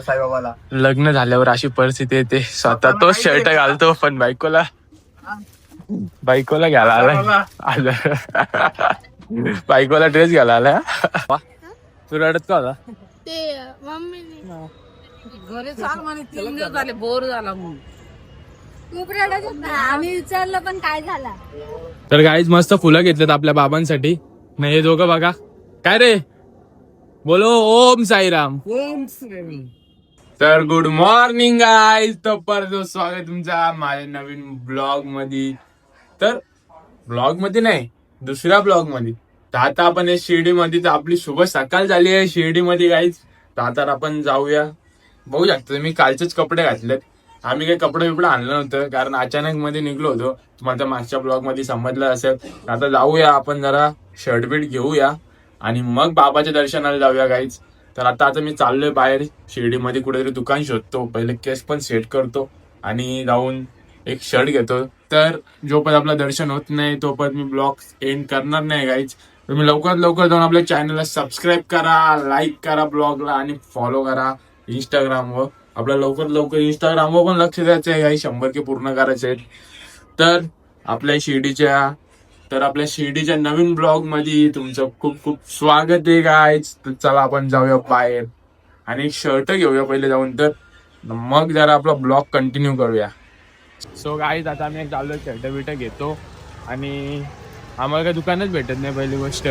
साईबाबाला. लग्न झाल्यावर अशी परिस्थिती येते. स्वतः तोच शर्ट घालतो पण बायकोला बायकोला घ्यायला आलाय. आलं. बायकोला ड्रेस घ्यायला आलाय. हा? तू रडत का होता ते मम्मीने घरी चाल म्हणे तीन दिवस झाले बोर झाला म्हणून. खूप रडत होता. आम्ही विचारलं पण काय झाला? तर गाईज मस्त फुलं घेतलेत आपल्या बाबांसाठी. नाही हे दोघं बघा. काय रे? बोलो ओम साईराम. ओम तर गुड मॉर्निंग गाईज तर परत स्वागत तुमचा माझ्या नवीन ब्लॉगमध्ये तर ब्लॉगमध्ये नाही दुसऱ्या ब्लॉगमध्ये तर आता आपण शिर्डी मध्ये तर आपली शुभ सकाळ झाली आहे शिर्डी मध्ये गाईज तर आता आपण जाऊया. बघू शकता मी कालचेच कपडे घातलेत. आम्ही काही कपडे बिपडे आणलं नव्हतं कारण अचानक मध्ये निघलो होतो. तुम्हाला मागच्या ब्लॉगमध्ये समजलं असेल. आता जाऊया आपण जरा शर्ट बीट घेऊया. आणि मग बाबाच्या दर्शनाला जाऊया काहीच तर आता आता मी चाललोय बाहेर. शिर्डीमध्ये कुठेतरी दुकान शोधतो. पहिले केस पण सेट करतो आणि जाऊन एक शर्ट घेतो. तर जोपर्यंत आपलं दर्शन होत नाही तोपर्यंत मी ब्लॉग एंड करणार नाही गाईच तुम्ही लवकरात लवकर जाऊन आपल्या चॅनलला सबस्क्राईब करा लाईक करा ब्लॉगला आणि फॉलो करा इंस्टाग्रामवर आपल्या लवकर लवकर इंस्टाग्रामवर पण लक्ष द्यायचं आहे काही शंभर के पूर्ण करायचे आहेत. तर आपल्या शिर्डीच्या तर आपल्या शिर्डीच्या नवीन ब्लॉगमध्ये तुमचं खूप खूप स्वागत आहे गायच चला आपण जाऊया बाहेर. आणि शर्ट घेऊया पहिले जाऊन तर. मग जरा आपला ब्लॉग कंटिन्यू करूया. सो गाईज आता आम्ही एक चाललो शर्ट बिट घेतो. आणि आम्हाला काही दुकानच भेटत नाही पहिली गोष्ट.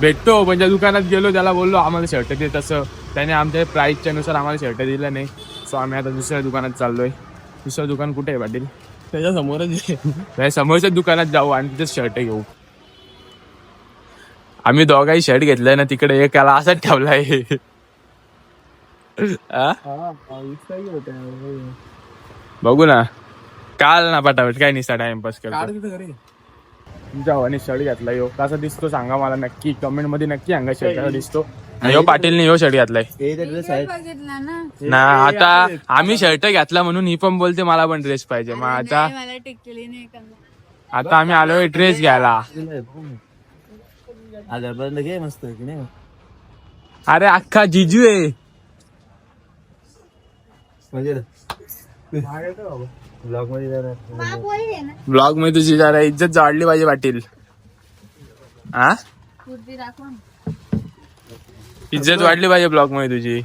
भेटतो पण ज्या दुकानात गेलो त्याला बोललो आम्हाला शर्ट दे. तसं त्याने आमच्या प्राईसच्या नुसार आम्हाला शर्ट दिलं नाही. सो आम्ही आता दुसऱ्या दुकानात चाललोय. दुसरं दुकान कुठे आहे पाटील? त्याच्या समोरच समोरच्या दुकानात जाऊ आणि तिथे शर्ट घेऊ. आम्ही दोघाही शर्ट घेतलाय ना तिकडे एक याला असाच ठेवलाय? बघू ना. काल ना पटापट काय निसा टाइमपास करतो. तुमच्या भावाने शर्ट घातलाय यो. कसा दिसतो सांगा मला नक्की. कमेंटमध्ये नक्की सांगा शर्ट दिसतो. आणि यो पाटीलने यो शर्ट घातलाय. बघितला ना ना आता आम्ही शर्ट घातला म्हणून ही पण बोलते मला पण ड्रेस पाहिजे. मग आता नाही, मला टिकली नाही करणार आता आम्ही आलोय ड्रेस घ्यायला. आजारपर्यंत घे मस्त की नाही? अरे अख्खा जिजू आहे. म्हणजे ब्लॉगमध्ये जरा बाप होईल आहे ना. ब्लॉगमध्ये तुझी जरा इज्जत वाढली पाहिजे पाटील. हा कुर्ती दाखव ना. इज्जत वाढली पाहिजे ब्लॉगमध्ये तुझी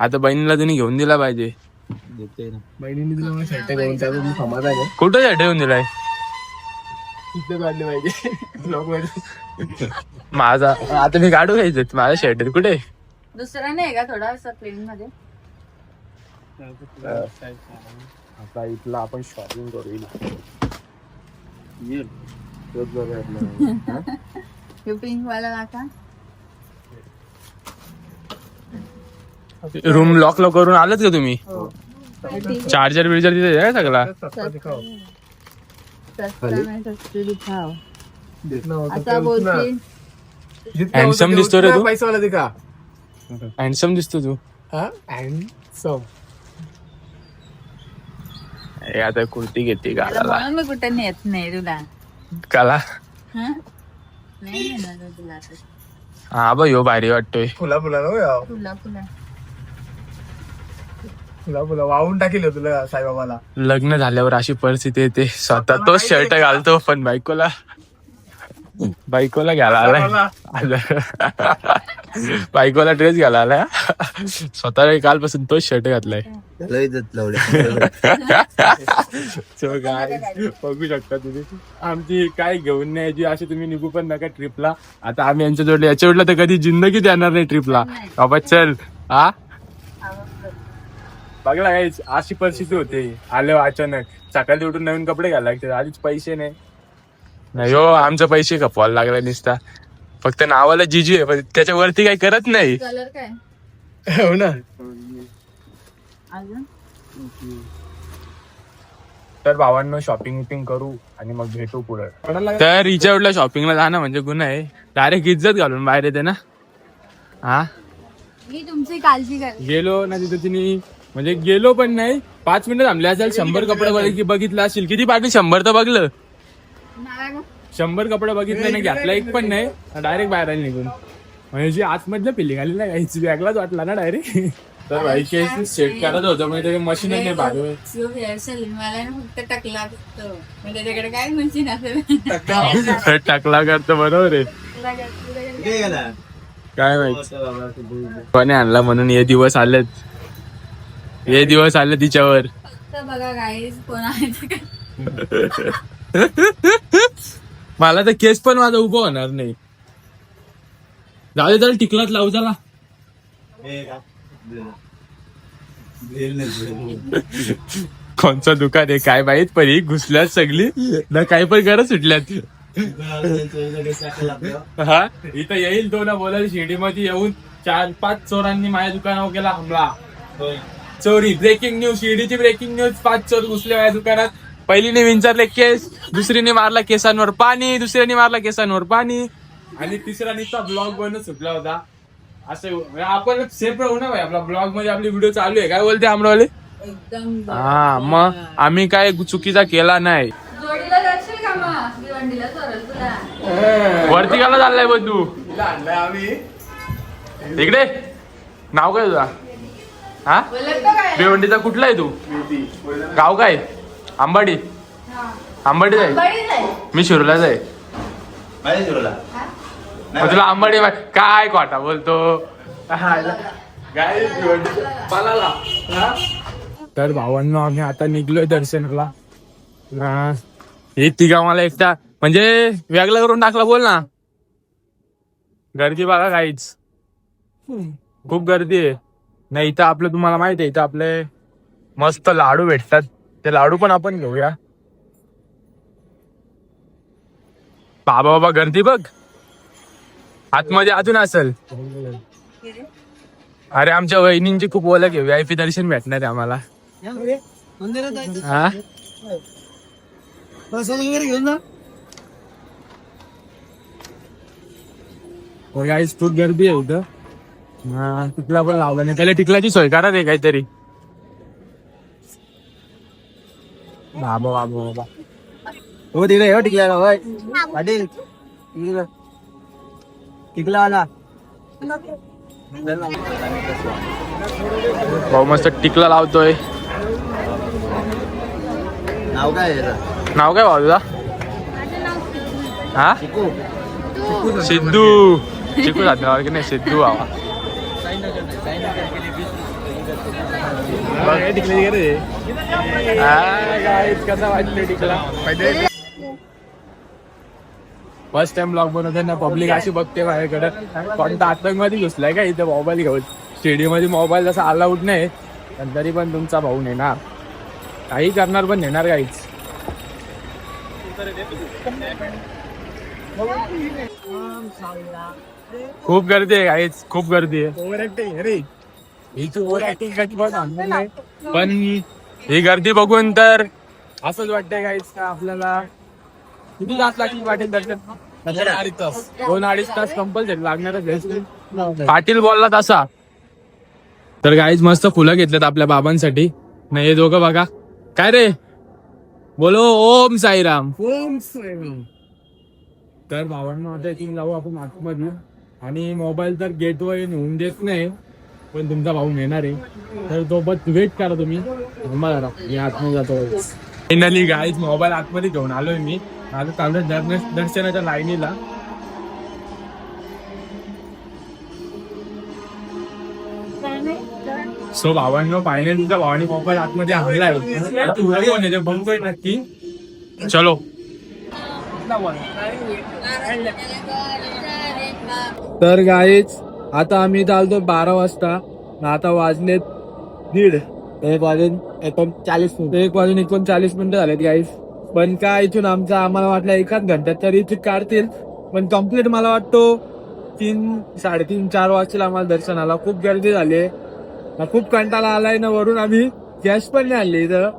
आता बहिणीला तुम्ही घेऊन दिला पाहिजे. देते ना. बहिणीने तुला मला शर्ट घेऊन त्याचं मी समाज आहे. कुठं शर्ट घेऊन दिलाय? इज्जत वाढली पाहिजे. ब्लॉगमध्ये माझा आता मी काढू घ्यायचं माझा शर्ट आहे. कुठे? दुसरा नाही का? थोडासा प्लेन मध्ये. आता इथला आपण शॉपिंग करू हे पिंक वाला दाखवा. रूम लॉक लॉक करून आलत का तुम्ही? हो? चार्जर बिर्जर तिथे आहे सगळा? सस्ता में सस्ती दिखाओ आता बोलते Handsome दिसतो रे तू. पैसा वाला दिखा. हँडसम दिसतो तू. हा? हँडसम आता कुर्ती घेते मी कुठे नेत नाही तुला. काला? हं? हा बा यो भारी वाटतोय. फुला फुला ना तुला तुला वाहून टाकेल तुला साईबाबाला. लग्न झाल्यावर अशी परिस्थिती येते. स्वतः तोच शर्ट घालतो पण बायकोला बायकोला घ्यायला आलाय. आलं. बायकोला ड्रेस घ्यायला आलाय. स्वतः कालपासून तोच शर्ट घातलाय. guys, बघू शकता तुम्ही. आमची काय घेऊन नाही यायची अशी तुम्ही निघू पण नका ट्रिपला आता आम्ही यांच्या जोडले याच्या जोडला तर कधी जिंदगीत येणार नाही ट्रिपला बाबा चल. हा? बघला काय अशी परिस्थिती होते. आले अचानक. सकाळी उठून नवीन कपडे घालायला लागते आधीच पैसे नाही. नाही हो आमचं पैसे खपवायला लागला निसता. फक्त नावाला जिजू आहे पण त्याच्यावरती काही करत नाही. कलर काय? हो ना. अजून? तर भावांनो शॉपिंग विपिंग करू आणि मग भेटू पुढे. तर हिच्यावरला शॉपिंगला जाणं म्हणजे गुन्हा आहे. डायरेक्ट इज्जत घालून बाहेर येते ना. हा? मी तुमची काळजी कर गेलो ना तिथे तिने. म्हणजे गेलो पण नाही. पाच मिनिटं थांबले असेल. शंभर कपडे बघ- बघितलं असेल किती पाटील शंभर तर बघलं. शंभर कपडे बघितले नाही घेतला एक पण नाही. डायरेक्ट बाहेर आली निघून. म्हणजे जी आतमधलं फिलिंग आली ना काहीच बॅगलाच वाटला ना डायरेक्ट तर भाई केस सेट करत होतं. म्हणजे ते मशीनच नाही मला फक्त टकला त्याच्याकडे काय मशीन असेल टाकला. करतो बरोबर आहे. काय माहिती. कोणी आणला म्हणून हे दिवस आलेत. हे दिवस आले तिच्यावर. फक्त बघा गाईज कोण आहे ते. काय. मला तर केस पण माझा उभं होणार नाही. जाऊ दे त्याला टिकलाच लावू त्याला कोणचं दुकान आहे काय माहीत ही घुसल्यात सगळी. ना काही पण गरज सुटल्यात. हा? इथं येईल तो ना बोलायला शिर्डीमध्ये येऊन चार पाच चोरांनी माझ्या दुकानावर केला हमला. चोरी. ब्रेकिंग न्यूज शिर्डीची ब्रेकिंग न्यूज पाच चोर घुसले माझ्या दुकानात. पहिलीने विंचारले केस दुसरीने मारला केसांवर पाणी दुसऱ्याने मारला केसांवर पाणी. आणि तिसरा नुसता ब्लॉग बनत सुटला होता. असं आपण सेफ राहू ना भाई आपला ब्लॉगमध्ये आपली व्हिडिओ चालू आहे. काय बोलते आमरावले? एकदम हा मग आम्ही काय चुकीचा केला नाही. वरती काला चाललाय बघ तू. आणलाय आम्ही. इकडे. नाव काय तुझा? हा? बोलत काय? भिवंडीचा कुठला आहे तू? गाव काय? आंबाडी. आहे. बळीच आहे. मी शिरूलाच आहे. माहिती तुला आंबाडी काय खोटा बोलतो? हा? तर भावांनो आम्ही आता निघलोय दर्शनाला. हा. हे तिघा मला एकटा म्हणजे वेगळा करून टाकला बोल ना. गर्दी बघा काहीच खूप गर्दी आहे. नाही इथं आपलं तुम्हाला माहीत आहे इथं आपले मस्त लाडू भेटतात. ते लाडू पण आपण घेऊया. बाबा बाबा गर्दी बघ. आतमध्ये अजून असेल. अरे आमच्या वहिनींची खूप ओला घेऊ आय पी दर्शन भेटणार आहे आम्हाला. हा? हो गाईस खूप गर्दी आहे इथं. हा, टिकला पण लावला नाही. त्याला टिकलाची सोय करा रे काहीतरी. बाबा बाबा बाबा. हो तिकडे हो टिकला होय. पाटील टिकला आला भाऊ मस्त टिकला लावतोय. नाव काय आहे याचं? नाव काय भाऊ तुझा? हा? चिकू सिद्धू. चिकू जातो की नाही? सिद्धू बाबा कसा वाटले टिकला फर्स्ट टाइम ब्लॉग बनवते ना पब्लिक अशी बघते माझ्याकडे. कोणता आतंकवादी घुसलाय का इथे मोबाईल घेऊन? स्टेडियममध्ये मोबाईल जसा अलाउड नाही. पण तरी पण तुमचा भाऊ नेणार. काही करणार पण नेणार काहीच. खूप गर्दी आहे काहीच खूप गर्दी आहे. ओव्हर ऍक्टिंग अरे ओव्हर ऍक्टिंग पण ही गर्दी बघून तर असंच वाटतंय काहीच का आपल्याला किती तास लागतील पाटील दर्शन? अडीच तास. दोन अडीच तास कंपल्सरी लागणारच आहे. पाटील बोलला तसा. तर काहीच मस्त फुलं घेतलेत आपल्या बाबांसाठी. नाही हे दोघं बघा. काय रे? बोलो ओम साईराम. ओम साईराम. तर भावांना आता इथून जाऊ आपण आतमध्ये. आणि मोबाईल तर गेटवर नेऊन देत नाही पण तुमचा भाऊ नेणार आहे. तर तो बस वेट करा तुम्ही. मी आतमध्ये जातो. फायनली गाईज मोबाईल आतमध्ये घेऊन आलोय मी. आता चालू दर्शन दर्शनाच्या लाईनीला. सो भावांनो फायनल तुमच्या भावाने मोबाईल आतमध्ये हवेला आहे बघतोय नक्की. चलो. तर गाईच आता आम्ही चालतो बारा वाजता. आता वाजलेत दीड. एक वाजून एकोणचाळीस मिनिट. एक वाजून एकोणचाळीस मिनिटं झालेत गाईस पण काय इथून आमचा आम्हाला वाटलं एकाच घंट्यात तरी इथे काढतील. पण कंप्लीट मला वाटतो तीन साडेतीन चार वाजतील आम्हाला दर्शनाला. खूप गर्दी झाली आहे. खूप कंटाळा आलाय ना वरून आम्ही. कॅश पण नाही आणली इथं.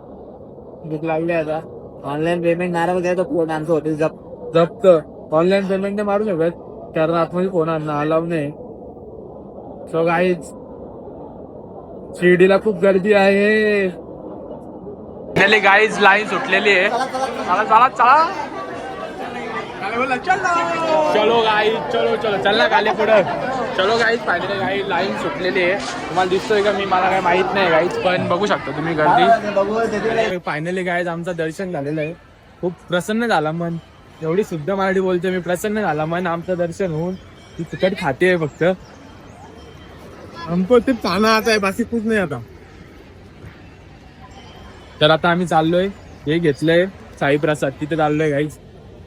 भूक लागली आता. ऑनलाईन पेमेंट नारा वगैरे तर फोन आमचं हॉटेल जप. जप्त. ऑनलाईन पेमेंट नाही मारू शकत. कारण आतमध्ये फोन आणणं अलाव नाही. सो गाईज शिर्डीला खूप गर्दी आहे. गाईज लाईन सुटलेली आहे. चला चला चला. चलो गाईज चलो. चलो चल ना खाली पुढं. चलो गाईज फायनली काही लाईन सुटलेली आहे. तुम्हाला दिसतोय का मी? मला काय माहीत नाही गाईज पण बघू शकता तुम्ही गर्दी. फायनली गाईज आमचं दर्शन झालेलं आहे. खूप प्रसन्न झाला मन. एवढी शुद्ध मराठी बोलते मी. प्रसन्न झाला. मन आमचं दर्शन होऊन ती तिकट खाते फक्त. हमको ते पाना आता आहे बाकी कुछ नाही आता. तर आता आम्ही चाललोय. हे घेतलंय. साई प्रसाद तिथे चाललोय गाईज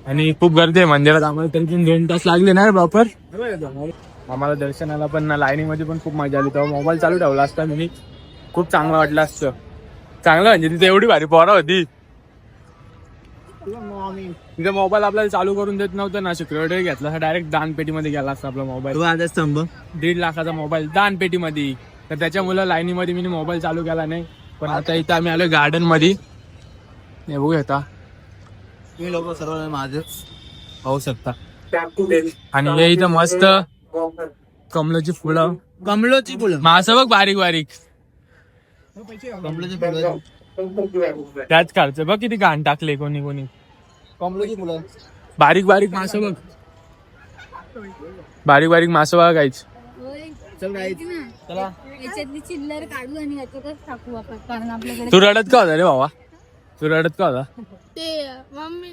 आणि खूप गर्दी आहे. मंदिरात आम्हाला तरी पण दोन तास लागले ना प्रॉपर आम्हाला दर्शनाला पण ना लाईनीमध्ये पण खूप मजा आली. तेव्हा मोबाईल चालू ठेवला असता मी. खूप चांगलं वाटला असतं. चांगलं म्हणजे तिथे एवढी भारी पोरा होती. तिथे मोबाईल आपल्याला चालू करून देत नव्हतं ना सिक्युरिटी घेतला. डायरेक्ट दानपेटीमध्ये गेला असता आपला मोबाईल आता स्तंभ दीड लाखाचा मोबाईल दानपेटीमध्ये. तर त्याच्यामुळे लाईनीमध्ये मी मोबाईल चालू केला नाही. पण आता इथं आम्ही आलो गार्डनमध्ये हे बघू आता. तुम्ही लोक सर्व माझे पाहू शकता. आणि हे इथं मस्त कमलाची फुलं. कमलोची फुलं. मासं बघ बारीक बारीक. कमलोची फुलं त्याच खालचं बघ किती घाण टाकले कोणी कोणी. फुलं बारीक बारीक मासं बघ. बारीक बारीक मासं बघा काहीच चल याच्यातली चिल्लर काढू आणि याच्यातच टाकू आपण कारण आपल्याकडे तू रडत का होता रे बाबा तू रडत का होता? ते मम्मी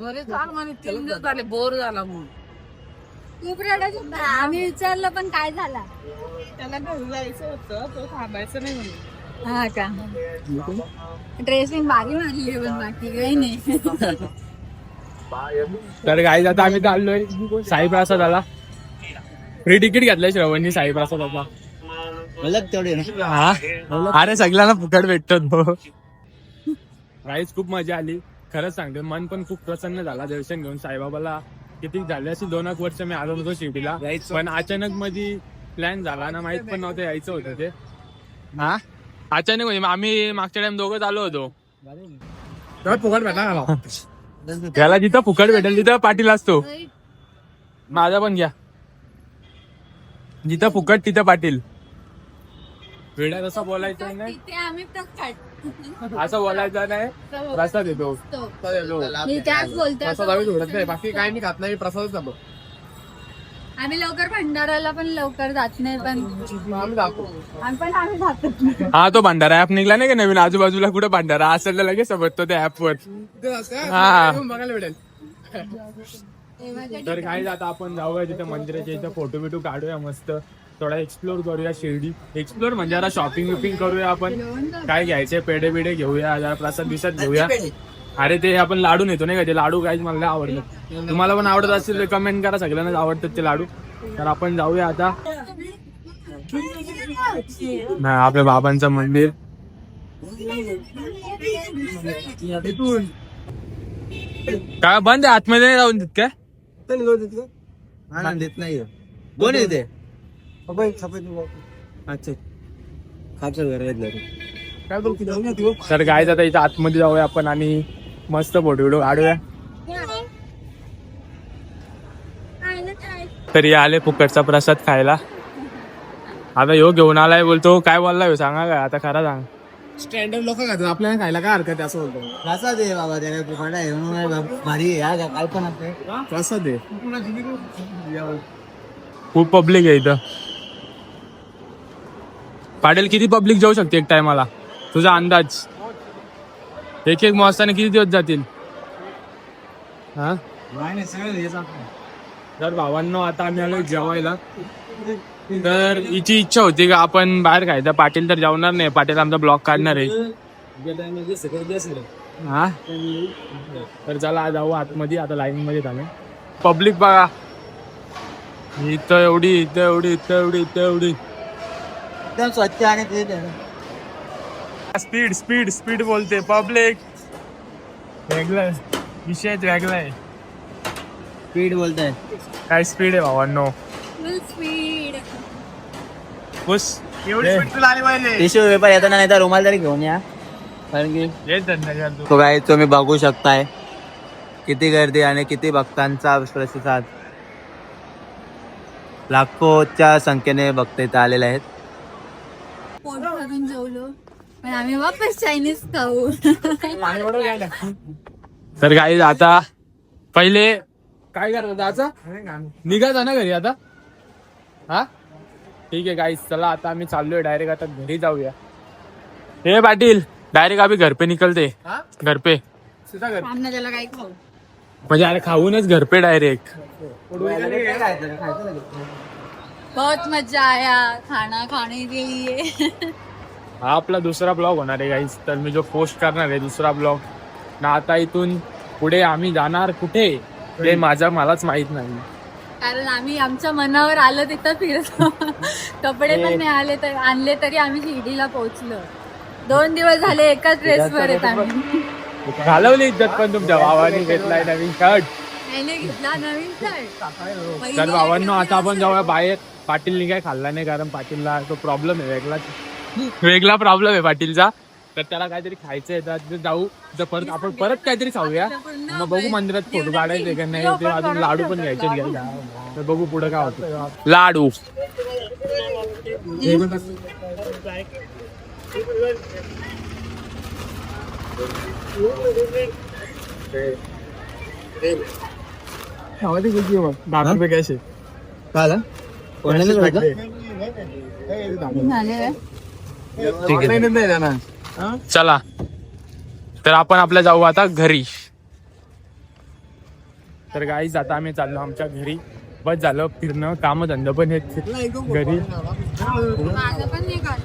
घरी चाल म्हणे तीन दिवस झाले बोर झाला म्हणून खूप रडत होता आम्ही विचारलं पण काय झाला? त्याला घरी जायचं होतं. तो थांबायचं नाही म्हणून. हा का? ड्रेसिंग भारी मारली आहे पण बाकी काही नाही. तर गाईज आता आम्ही चाललोय साई प्रसादाला फ्री तिकीट घेतलंय श्रवणनी साई प्रसादाचा मला तेवढे ना. हा? अरे सगळ्यांना फुकट भेटतो गाईज खूप मजा आली. खरंच सांगतो मन पण खूप प्रसन्न झाला. दर्शन घेऊन साईबाबाला किती झाले अशी दोन एक वर्ष मी आलो नव्हतो शिर्डीला. पण अचानक मध्ये प्लॅन झाला ना माहीत पण नव्हतं यायचं होतं ते. हा? अचानक म्हणजे आम्ही मागच्या टाइम दोघं आलो होतो. फुकट भेटला का त्याला जिथं फुकट भेटेल तिथं पाटील असतो. माझा पण घ्या. जिथं फुकट तिथं पाटील. वेळा तसं बोलायचं नाही. आम्ही असं बोलायचं नाही. प्रसाद सोडत नाही. बाकी काय नाही खात नाही. प्रसादच खातो आम्ही लवकर भंडाराला पण लवकर जात नाही पण आम्ही जातो. पण आम्ही जातो. हा तो भंडारा ऍप निघला नाही का नवीन? आजूबाजूला कुठे भंडारा? असेल तर लगेच समजतो त्या ऍप वर. हा. बघायला भेटेल. तर काय आता आपण जाऊया तिथे मंदिराच्या इथं फोटो बिटो काढूया मस्त. थोडा एक्सप्लोर करूया शिर्डी. एक्सप्लोर म्हणजे जरा शॉपिंग विपिंग करूया आपण. काय घ्यायचे पेढे बिडे घेऊया जरा प्रसाद बिसाद घेऊया अरे ते आपण लाडू नेतो नाही का? ते लाडू काय मला आवडलं तुम्हाला पण आवडत असेल तर कमेंट करा सगळ्यांनाच आवडतात ते लाडू. तर आपण जाऊया आता. नाही आपल्या बाबांचं मंदिर. काय बंद आहे? आतमध्ये नाही जाऊन देत काय? देत नाही. कोण येते अच्छा. खापचं घर आहे काय तर काय आता इथं आतमध्ये जाऊया आपण आणि मस्त फोटो बिटो काढूया. तरी आले फुकटचा प्रसाद खायला. आता ह्यो घेऊन आलाय बोलतो काय बोलला ह्यो सांगा काय आता खरा सांग. स्टँडर्ड लोक खातात आपल्याला खायला काय हरकत आहे असं बोलतो. प्रसाद आहे बाबा त्याला फुकट आहे म्हणून भारी आहे काय पण असते प्रसाद आहे. खूप पब्लिक आहे इथं. पाटील किती पब्लिक जाऊ शकते एक टायमाला तुझा अंदाज. एक एक मोजताना किती दिवस जातील? हा? नाही सगळं तर भावांनो आता आम्ही आलो जेवायला. तर हिची इच्छा होती का आपण बाहेर खायचं. पाटील तर जेवणार नाही. पाटील आमचा ब्लॉग काढणार आहे. हा? तर चला जाऊ आतमध्ये. आता लाईन मध्ये थांबे पब्लिक बघा. इथं एवढी इथं एवढी इथं एवढी इथं एवढी. स्वच्छ आणि स्पीड स्पीड स्पीड बोलते. पब्लिक वेगळं विषयच वेगळा आहे. स्पीड बोलताय. काय स्पीड आहे भावांनो? स्पीड खुश? एवढी स्पीड तुला आली पाहिजे. टिश्यू पेपर येताना नाही तर रुमाल तरी घेऊन या. कारण की येत धंदा तू. तो काय तुम्ही बघू शकताय. किती गर्दी आणि किती भक्तांचा प्रतिसाद लाखोच्या संख्येने भक्त इथं आलेले आहेत. पोट भरून जेवलो. पण आम्ही वापस चायनीज खाऊ. तर काही आता पहिले काय करत आता? निघायचा ना घरी आता? हा? ठीक आहे गाईस चला आता आम्ही चाललोय डायरेक्ट आता घरी जाऊया. हे पाटील डायरेक्ट आम्ही घर पे निकलते. हा? घर पे सीधा कर थांब ना त्याला काही खाऊ. म्हणजे अरे खाऊनच घर पे डायरेक्ट बहुत मजा आया खाना खाने के लिए. हा आपला दुसरा ब्लॉग होणार आहे गाईस तर मी जो पोस्ट करणार आहे दुसरा ब्लॉग. ना आता इथून पुढे आम्ही जाणार कुठे? ते माझा मलाच माहीत नाही. कारण आम्ही आमच्या मनावर आलं तिथं फिरतो. कपडे पण नाही आले तर आणले तरी आम्ही शिर्डीला पोहोचलो. दोन दिवस झाले एकाच ड्रेसवर येत आम्ही. घालवली इज्जत पण तुमच्या भावाने घेतलाय नवीन शर्ट त्याने घेतला नवीन शर्ट तर भावांनो आता आपण जाऊया बाहेर. पाटीलनी काय खाल्ला नाही कारण पाटीलला तो प्रॉब्लेम आहे वेगळा वेगळा प्रॉब्लेम आहे पाटीलचा. तर त्याला काहीतरी खायचं आहे तर तिथे जाऊ. तर परत आपण परत काहीतरी खाऊया. मग बघू मंदिरात फोटो काढायचे का नाही ते अजून लाडू पण घ्यायचे घ्यायला. तर बघू पुढे काय होतं. लाडू. दहा रुपये कॅश काय झालं? चला. तर आपण आपल्या जाऊ आता घरी. तर गाईज आता आम्ही चाललो आमच्या घरी. बस झालं फिरणं काम धंदा पण आहेत. घरी. माझं पण नाही काढ